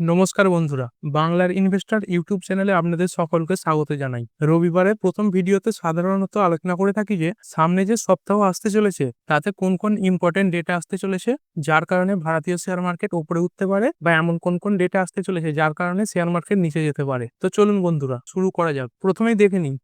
নমস্কার বন্ধুরা, বাংলার ইনভেস্টার ইউটিউব চ্যানেলে আপনাদের সকলকে স্বাগত জানাই। রবিবারের প্রথম ভিডিওতে সাধারণত আলোচনা করে থাকি যে, সামনে যে সপ্তাহ আসতে চলেছে, তাতে কোন কোন ইম্পর্টেন্ট ডেটা আসতে চলেছে, যার কারণে ভারতীয় শেয়ার মার্কেট উপরে উঠতে পারে বা এমন কোন কোন ডেটা আসতে চলেছে, যার কারণে শেয়ার মার্কেট নিচে যেতে পারে। তো চলুন বন্ধুরা, শুরু করা যাক। প্রথমেই দেখে নিই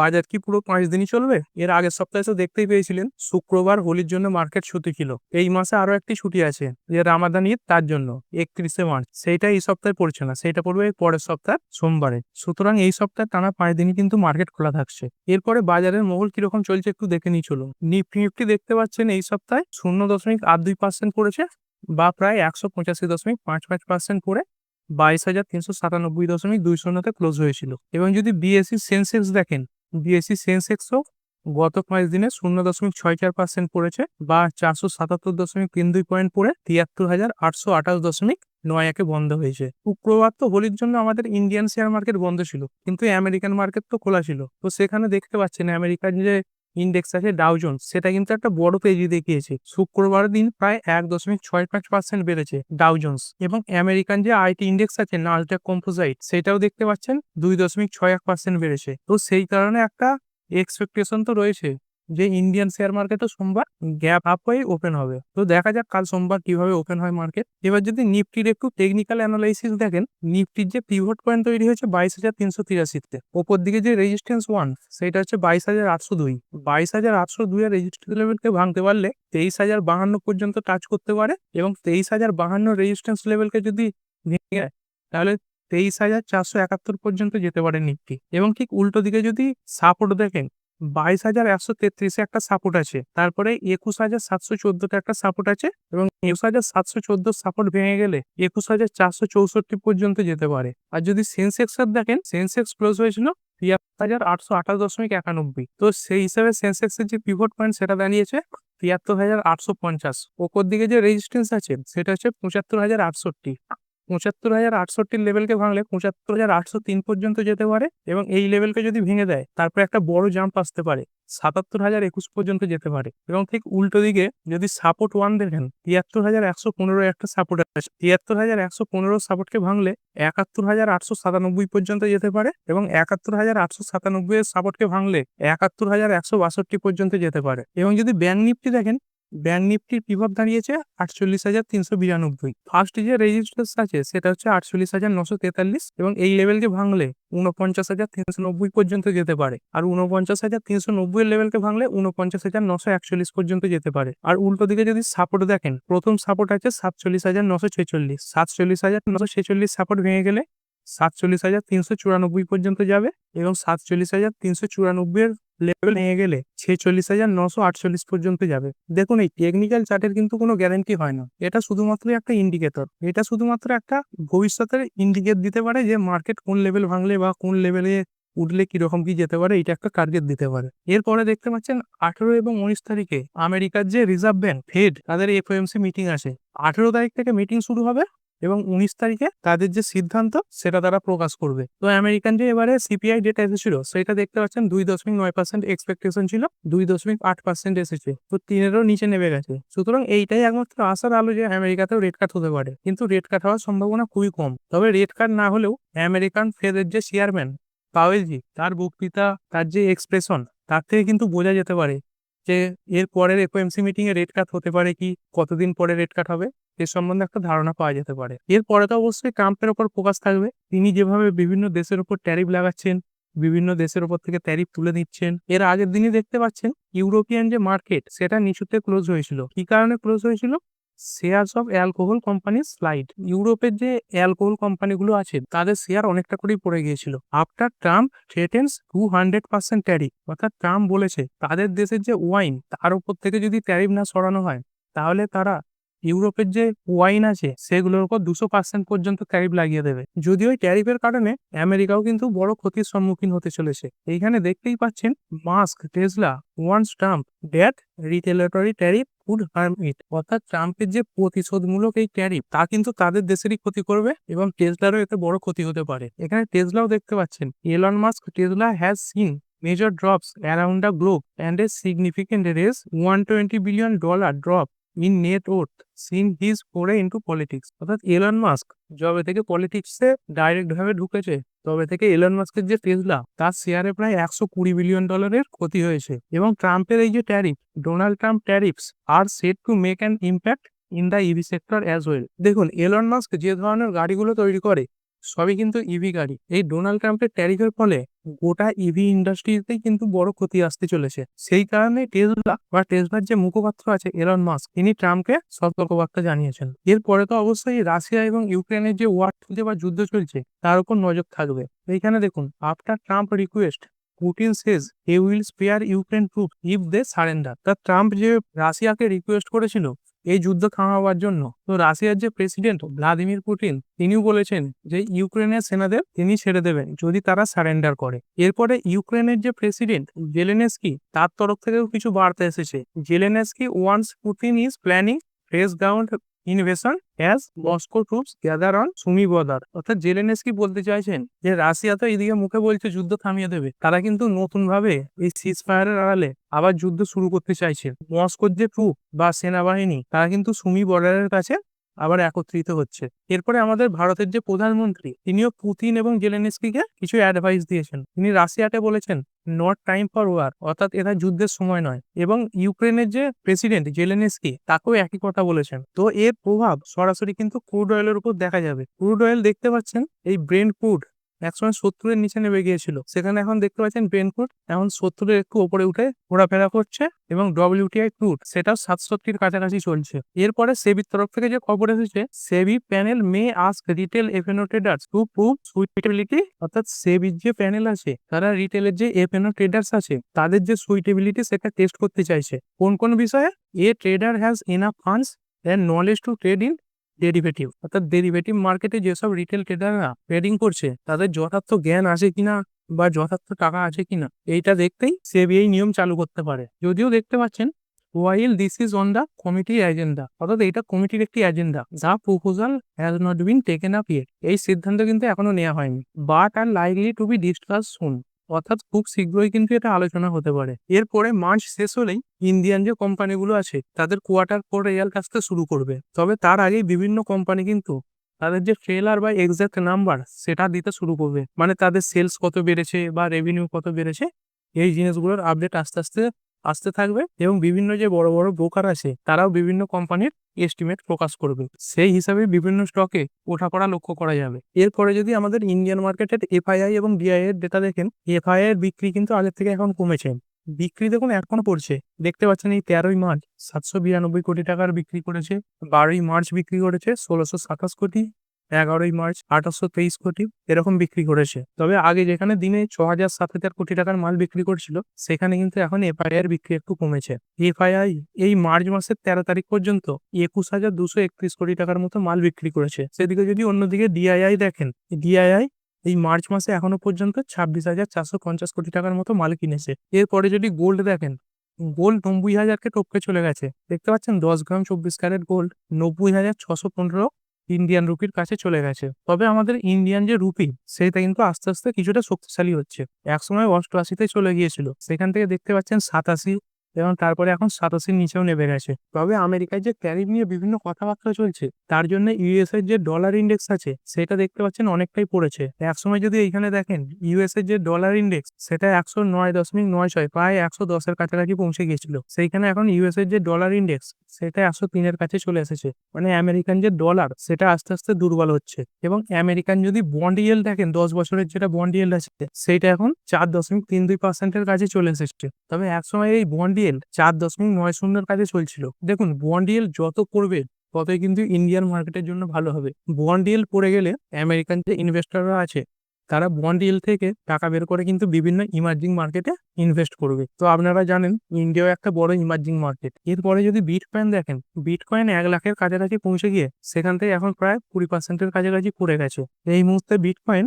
বাজার কি পুরো পাঁচ দিনই চলবে? এর আগের সপ্তাহে তো দেখতেই পেয়েছিলেন, শুক্রবার হোলির জন্য মার্কেট ছুটি ছিল। এই মাসে আরও একটি ছুটি আছে, যে রামাদান ঈদ তার জন্য, একত্রিশে মার্চ। সেইটা এই সপ্তাহে পড়ছে না সেটা পড়বে পরের সপ্তাহ সোমবারে। সুতরাং এই সপ্তাহে টানা পাঁচ দিনই কিন্তু মার্কেট খোলা থাকছে। এরপরে বাজারের মহল কীরকম চলছে একটু দেখে নিয়ে চলুন। নিফটি নিফটি দেখতে পাচ্ছেন এই সপ্তাহে শূন্য দশমিক আট দুই পার্সেন্ট পড়েছে, বা প্রায় একশো পঁচাশি দশমিক পাঁচ পাঁচ পার্সেন্ট পড়ে বাইশ হাজার তিনশো সাতানব্বই দশমিক দুই শূন্যতে ক্লোজ হয়েছিল। এবং যদি বিএসসি সেন্সেক্স দেখেন বিএসসি সেন্সেক্সও গত পাঁচ দিনে শূন্য দশমিক ছয় চার পার্সেন্ট পড়েছে বা চারশো সাতাত্তর দশমিক তিন দুই পয়েন্ট পড়ে তিয়াত্তর হাজার আটশো আঠাশ দশমিক নয় একে বন্ধ হয়েছে। শুক্রবার তো হোলির জন্য আমাদের ইন্ডিয়ান শেয়ার মার্কেট বন্ধ ছিল, কিন্তু আমেরিকান মার্কেট তো খোলা ছিল। তো সেখানে দেখতে পাচ্ছেন আমেরিকান যে ইন্ডেক্স আছে ডাউজন সেটা কিন্তু একটা বড় পেজি দেখিয়েছে। শুক্রবার দিন প্রায় এক দশমিক ছয় পাঁচ পার্সেন্ট বেড়েছে ডাউজন্স এবং আমেরিকান যে আইটি ইন্ডেক্স আছে নালটেক কম্পোজাইট সেটাও দেখতে পাচ্ছেন দুই দশমিক ছয় এক পার্সেন্ট বেড়েছে। তো সেই কারণে একটা এক্সপেকটেশন তো রয়েছে। যে ইন্ডিয়ান শেয়ার মার্কেটও সোমবার গ্যাপ আপ হয়ে ওপেন হবে। তো দেখা যাক কাল সোমবার কীভাবে ওপেন হয় মার্কেট এবার যদি নিফটির একটু টেকনিক্যাল অ্যানালাইসিস দেখেন নিফটির যে পিভট পয়েন্ট তৈরি হয়েছে বাইশ হাজার তিনশো তিরাশিতে। ওপর দিকে যে রেজিস্ট্যান্স ওয়ান সেটা হচ্ছে বাইশ হাজার আটশো দুই। বাইশ হাজার আটশো দুই এর রেজিস্ট্যান্স লেভেলকে ভাঙতে পারলে তেইশ হাজার বাহান্ন পর্যন্ত টাচ করতে পারে এবং তেইশ হাজার বাহান্ন রেজিস্ট্যান্স লেভেলকে যদি ভেঙে তাহলে তেইশ হাজার চারশো একাত্তর পর্যন্ত যেতে পারে নিফটি এবং ঠিক উল্টো দিকে যদি সাপোর্ট দেখেন বাইশ হাজার একশো তেত্রিশে একটা সাপোর্ট আছে, তারপরে একুশ হাজার সাতশো চোদ্দতে একটা সাপোর্ট আছে এবং একুশ হাজার সাতশো চোদ্দ সাপোর্ট ভেঙে গেলে একুশ হাজার চারশো চৌষট্টি পর্যন্ত যেতে পারে। আর যদি সেন্সেক্স এর দেখেন, সেন্সেক্স ক্লোজ হয়েছিল তিয়াত্তর হাজার আটশো আঠাশ দশমিক একানব্বই। তো সেই হিসাবে সেন্সেক্স এর যে পিভট পয়েন্ট সেটা দাঁড়িয়েছে তিয়াত্তর হাজার আটশো পঞ্চাশ। ওপর দিকে যে রেজিস্ট্যান্স আছে, সেটা হচ্ছে পঁচাত্তর হাজার আটষট্টি। পঁচাত্তর হাজার আটষট্টির লেভেলকে ভাঙলে পঁচাত্তর হাজার আটশো তিন পর্যন্ত যেতে পারে এবং এই লেভেলকে যদি ভেঙে দেয়, তারপর একটা বড় জাম্প আসতে পারে, সাতাত্তর হাজার একুশ পর্যন্ত যেতে পারে। এবং ঠিক উল্টো দিকে যদি সাপোর্ট ওয়ান দেখেন, তিয়াত্তর হাজার একশো পনেরো একটা সাপোর্ট আছে তিয়াত্তর হাজার একশো পনেরো সাপোর্টকে ভাঙলে একাত্তর হাজার আটশো সাতানব্বই পর্যন্ত যেতে পারে এবং একাত্তর হাজার আটশো সাতানব্বই এর সাপোর্টকে ভাঙলে একাত্তর হাজার একশো বাষট্টি পর্যন্ত যেতে পারে। এবং যদি ব্যাংক নিফটি দেখেন ব্যাংক নিফটির পিভব দাঁড়িয়েছে আটচল্লিশ হাজার তিনশো বিরানব্বই। ফার্স্ট যে রেজিস্ট্রেস আছে, সেটা হচ্ছে আটচল্লিশ হাজার নশো তেতাল্লিশ এবং এই লেভেলকে ভাঙলে উনপঞ্চাশ হাজার তিনশো নব্বই পর্যন্ত যেতে পারে। আর উনপঞ্চাশ হাজার তিনশো নব্বই লেভেলকে ভাঙলে উনপঞ্চাশ হাজার নশো একচল্লিশ পর্যন্ত যেতে পারে। আর উল্টো দিকে যদি সাপোর্ট দেখেন, প্রথম সাপোর্ট আছে সাতচল্লিশ হাজার নশো ছেচল্লিশ। সাতচল্লিশ হাজার নশো ছেচল্লিশ সাপোর্ট ভেঙে গেলে সাতচল্লিশ হাজার তিনশো চুরানব্বই পর্যন্ত যাবে এবং সাতচল্লিশ হাজার তিনশো চুরানব্বই এর লেভেল ভেঙে গেলে ছেচল্লিশ হাজার নশো আটচল্লিশ পর্যন্ত যাবে। দেখুন, এই টেকনিক্যাল চার্টের কিন্তু কোনো গ্যারান্টি হয় না। এটা শুধুমাত্র একটা ইন্ডিকেটর এটা শুধুমাত্র একটা ভবিষ্যতের ইন্ডিকেট দিতে পারে যে মার্কেট কোন লেভেল ভাঙলে বা কোন লেভেলে উঠলে কীরকম কি যেতে পারে, এটা একটা টার্গেট দিতে পারে। এরপরে দেখতে পাচ্ছেন, আঠেরো এবং উনিশ তারিখে আমেরিকার যে রিজার্ভ ব্যাংক ফেড তাদের এফওএমসি মিটিং আছে আঠেরো তারিখ থেকে মিটিং শুরু হবে। এবং উনিশ তারিখে তাদের যে সিদ্ধান্ত, সেটা তারা প্রকাশ করবে। তো আমেরিকান যে এবারে সিপিআই ডেটা এসেছিল, সেটা দেখতে পাচ্ছেন দুই দশমিক নয় পার্সেন্ট এক্সপেকটেশন ছিল, দুই দশমিক আট পার্সেন্ট এসেছে। তো তিনেরও নিচে নেমে গেছে। সুতরাং এইটাই একমাত্র আশার আলো যে আমেরিকাতেও রেট কাট হতে পারে। কিন্তু রেট কাট হওয়ার সম্ভাবনা খুবই কম। তবে রেট কাট না হলেও আমেরিকান ফেডের যে চেয়ারম্যান পাওয়েলজি তার বক্তৃতা, তার যে এক্সপ্রেশন তার থেকে কিন্তু বোঝা যেতে পারে যে এর পরের এফওএমসি মিটিং এ রেট কাট হতে পারে কি? কতদিন পরে রেট কাট হবে? এ সম্বন্ধে একটা ধারণা পাওয়া যেতে পারে। এরপরে তো অবশ্যই ট্রাম্পের ওপর ফোকাস থাকবে। তিনি যেভাবে বিভিন্ন দেশের উপর ট্যারিফ লাগাচ্ছেন, বিভিন্ন দেশের উপর থেকে ট্যারিফ তুলে নিচ্ছেন, এর আগের দিনই দেখতে পাচ্ছেন ইউরোপিয়ান যে মার্কেট, সেটা নিচুতে ক্লোজ হয়েছিল। কি কারণে ক্লোজ হয়েছিল? Shares of alcohol company slide. ইউরোপের যে অ্যালকোহল কোম্পানিগুলো আছে, তাদের শেয়ার অনেকটা করেই পড়ে গিয়েছিল। After Trump threatens two hundred percent tariff, অর্থাৎ ট্রাম্প বলেছে, তাদের দেশের যে ওয়াইন, তার উপর থেকে যদি ট্যারিফ না সরানো হয়, তাহলে তারা ইউরোপের যে ওয়াইন আছে, সেগুলোর উপর দুশো পার্সেন্ট পর্যন্ত ট্যারিফ লাগিয়ে দেবে। যদিও এই ট্যারিফের কারণে আমেরিকাও কিন্তু বড় ক্ষতির সম্মুখীন হতে চলেছে। এইখানে দেখতেই পাচ্ছেন, Musk, Tesla, warns Trump that retaliatory tariff would harm it অর্থাৎ ট্রাম্পের যে প্রতিশোধমূলক এই ট্যারিফ তা কিন্তু তাদের দেশেরই ক্ষতি করবে এবং টেসলারও এতে বড় ক্ষতি হতে পারে। এখানে টেসলাও দেখতে পাচ্ছেন Elon Musk Tesla has seen major drops around the globe and a significant raise 120 billion dollar drop in net worth seen his foray into politics অর্থাৎ এলন মাস্ক যবে থেকে পলিটিক্সে ডাইরেক্ট ভাবে ঢুকেছে, তবে থেকে এলন মাস্কের যে টেসলা তার শেয়ারে প্রায় একশো কুড়ি বিলিয়ন ডলারের ক্ষতি হয়েছে। এবং ট্রাম্পের এই যে tariff Donald Trump tariffs are set to make an impact in the EV sector as well দেখুন এলন মাস্ক যে ধরনের গাড়িগুলো তৈরি করে সবই কিন্তু ইভি গাড়ি। এই ডোনাল্ড ট্রাম্পের ট্যারিফের ফলে গোটা ইভি ইন্ডাস্ট্রিতেই কিন্তু বড় ক্ষতি আসতে চলেছে। সেই কারণে টেসলা বা টেসলার যে মুখপাত্র আছে এলন মাস্ক তিনি ট্রাম্পকে সতর্কবার্তা জানিয়েছেন। এরপরে তো অবশ্যই রাশিয়া এবং ইউক্রেনের যে ওয়ার চলছে বা যুদ্ধ চলছে, তার উপর নজর থাকবে। এইখানে দেখুন, after Trump request Putin says he will spare Ukraine troop if they surrender তা ট্রাম্প যে রাশিয়াকে রিকোয়েস্ট করেছিল এই যুদ্ধ থামাবার জন্য। তো রাশিয়ার যে প্রেসিডেন্ট ভ্লাদিমির পুটিন তিনিও বলেছেন যে ইউক্রেনের সেনাদের তিনি ছেড়ে দেবেন যদি তারা সারেন্ডার করে। এরপরে ইউক্রেনের যে প্রেসিডেন্ট জেলেনেস্কি, তার তরফ থেকেও কিছু বার্তা এসেছে। Zelensky warns Putin is planning fresh ground invasion as Moscow troops gather on Sumy border অর্থাৎ জেলেনেস কি বলতে চাইছেন যে, রাশিয়া তো এদিকে মুখে বলছে যুদ্ধ থামিয়ে দেবে। তারা কিন্তু নতুন ভাবে এই সিজ ফায়ারের আড়ালে আবার যুদ্ধ শুরু করতে চাইছে। মস্কোর যে ট্রুপ বা সেনাবাহিনী, তারা কিন্তু সুমি বর্ডারের কাছে আবার একত্রিত হচ্ছে। এরপরে আমাদের ভারতের যে প্রধানমন্ত্রী, তিনিও পুতিন এবং জেলেনিস্কিকে কিছু অ্যাডভাইস দিয়েছেন। তিনি রাশিয়াকে বলেছেন নট টাইম ফর ওয়ার অর্থাৎ এটা যুদ্ধের সময় নয়। এবং ইউক্রেনের যে প্রেসিডেন্ট জেলেনেস্কি, তাকেও একই কথা বলেছেন। তো এর প্রভাব সরাসরি কিন্তু ক্রুড অয়েলের উপর দেখা যাবে। ক্রুড অয়েল দেখতে পাচ্ছেন, এই ব্রেন ক্রুড একসময় সত্তরের নিচে নেমে গিয়েছিল। সেখানে এখন দেখতে পাচ্ছেন ব্রেন ক্রুড এখন সত্তরের একটু ওপরে উঠে ঘোরাফেরা করছে এবং ডব্লিউটিআই ক্রুড সেটাও সাতষট্টির কাছাকাছি চলছে। এরপরে সেবির তরফ থেকে যে খবর এসেছে, SEBI panel may ask retail F and O traders to prove suitability, অর্থাৎ সেবির যে প্যানেল আছে, তারা রিটেলের যে এফএনও ট্রেডার্স আছে, তাদের যে সুইটেবিলিটি সেটা টেস্ট করতে চাইছে। কোন কোন বিষয়ে? A trader has enough funds and knowledge to trade in derivative অর্থাৎ ডেরিভেটিভ মার্কেটে যেসব রিটেল ট্রেডাররা ট্রেডিং করছে, তাদের যথার্থ জ্ঞান আছে কিনা বা যথার্থ টাকা আছে কিনা, এইটা দেখতেই সেবি এই নিয়ম চালু করতে পারে। যদিও দেখতে পাচ্ছেন while this is on the কমিটির এজেন্ডা অর্থাৎ এটা কমিটির একটি এজেন্ডা যা proposal has not been taken up yet এই সিদ্ধান্ত কিন্তু এখনও নেওয়া হয়নি but are likely to be discuss soon অর্থাৎ খুব শীঘ্রই কিন্তু এটা আলোচনা হতে পারে। এরপরে মার্চ শেষ হলেই ইন্ডিয়ান যে কোম্পানিগুলো আছে, তাদের কোয়ার্টার ফোর রেজাল্ট আসতে শুরু করবে। তবে তার আগেই বিভিন্ন কোম্পানি কিন্তু তাদের যে ট্রেলার বা এক্সাক্ট নাম্বার সেটা দিতে শুরু করবে। মানে তাদের সেলস কত বেড়েছে বা রেভিনিউ কত বেড়েছে, এই জিনিসগুলোর আপডেট আস্তে আস্তে আসতে থাকবে এবং বিভিন্ন যে বড় বড় ব্রোকার আছে, তারাও বিভিন্ন কোম্পানির এস্টিমেট প্রকাশ করবে। সেই হিসাবে বিভিন্ন স্টকে ওঠা করা লক্ষ্য করা যাবে। এরপরে যদি আমাদের ইন্ডিয়ান মার্কেটের এফআইআই এবং ডিআই এর ডেটা দেখেন এফআইআই এর বিক্রি কিন্তু আগের থেকে এখন কমেছে। বিক্রি দেখুন এখনও পড়ছে। দেখতে পাচ্ছেন এই তেরোই মার্চ, সাতশো বিরানব্বই কোটি টাকার বিক্রি করেছে। বারোই মার্চ বিক্রি করেছে ষোলোশো সাতাশ কোটি। এগারোই মার্চ আঠাশশো তেইশ কোটি এরকম বিক্রি করেছে। তবে আগে যেখানে দিনে ছ হাজার সাত হাজার কোটি টাকার মাল বিক্রি করছিল, সেখানে কিন্তু এখন এফআইআই এর বিক্রি একটু কমেছে। এফআইআই এই মার্চ মাসের তেরো তারিখ পর্যন্ত একুশ হাজার দুশো একত্রিশ কোটি টাকার মতো মাল বিক্রি করেছে। সেদিকে যদি অন্যদিকে ডিআইআই দেখেন, ডিআইআই এই মার্চ মাসে এখনও পর্যন্ত ছাব্বিশ হাজার চারশো পঞ্চাশ কোটি টাকার মতো মাল কিনেছে। এরপরে যদি গোল্ড দেখেন, গোল্ড নব্বই হাজারকে টপকে চলে গেছে। দেখতে পাচ্ছেন, দশ গ্রাম চব্বিশ ক্যারেট গোল্ড নব্বই হাজার ছশো পনেরো ইন্ডিয়ান রুপির কাছে চলে গেছে। তবে আমাদের ইন্ডিয়ান যে রুপি সেটা কিন্তু আস্তে আস্তে কিছুটা শক্তিশালী হচ্ছে। একসময় অষ্টআশিতে চলে গিয়েছিল। সেখান থেকে দেখতে পাচ্ছেন সাতাশি এবং তারপরে এখন সাতাশির নিচেও নেমে গেছে। তবে আমেরিকায় যে ট্যারিফ নিয়ে বিভিন্ন কথাবার্তা চলছে, তার জন্য ইউএস এর যে ডলার ইন্ডেক্স আছে, সেটা দেখতে পাচ্ছেন অনেকটাই পড়েছে। একসময় যদি এইখানে দেখেন ইউএস এর যে ডলার ইন্ডেক্স, সেটা একশো নয় দশমিক নয় ছয়, প্রায় একশো দশের কাছাকাছি পৌঁছে গিয়েছিল। সেইখানে এখন ইউএস এর যে ডলার ইন্ডেক্স, সেটা একশো তিনের কাছে চলে এসেছে। মানে আমেরিকান যে ডলার, সেটা আস্তে আস্তে দুর্বল হচ্ছে। এবং আমেরিকান যদি বন্ড ইয়েল দেখেন, দশ বছরের যেটা বন্ড ইয়েল আছে, সেটা এখন চার দশমিক তিন দুই পার্সেন্টের কাছে চলে এসেছে। তবে একসময় এই বন্ড ইয়েল চার দশমিক নয় শূন্যের কাছে চলছিল। দেখুন বন্ড ইয়েল যত পড়বে ততই কিন্তু ইন্ডিয়ান মার্কেটের জন্য ভালো হবে। বন্ড ইয়েল পড়ে গেলে আমেরিকান যে ইনভেস্টররা আছে, তারা বন্ড ইয়েল থেকে টাকা বের করে কিন্তু বিভিন্ন ইমার্জিং মার্কেটে ইনভেস্ট করবে। তো আপনারা জানেন ইন্ডিয়াও একটা বড় ইমার্জিং মার্কেট এরপরে যদি বিটকয়েন দেখেন বিটকয়েন এক লাখের কাছাকাছি পৌঁছে গিয়ে, সেখান থেকে এখন প্রায় কুড়ি পার্সেন্টের কাছাকাছি পড়ে গেছে। এই মুহূর্তে বিটকয়েন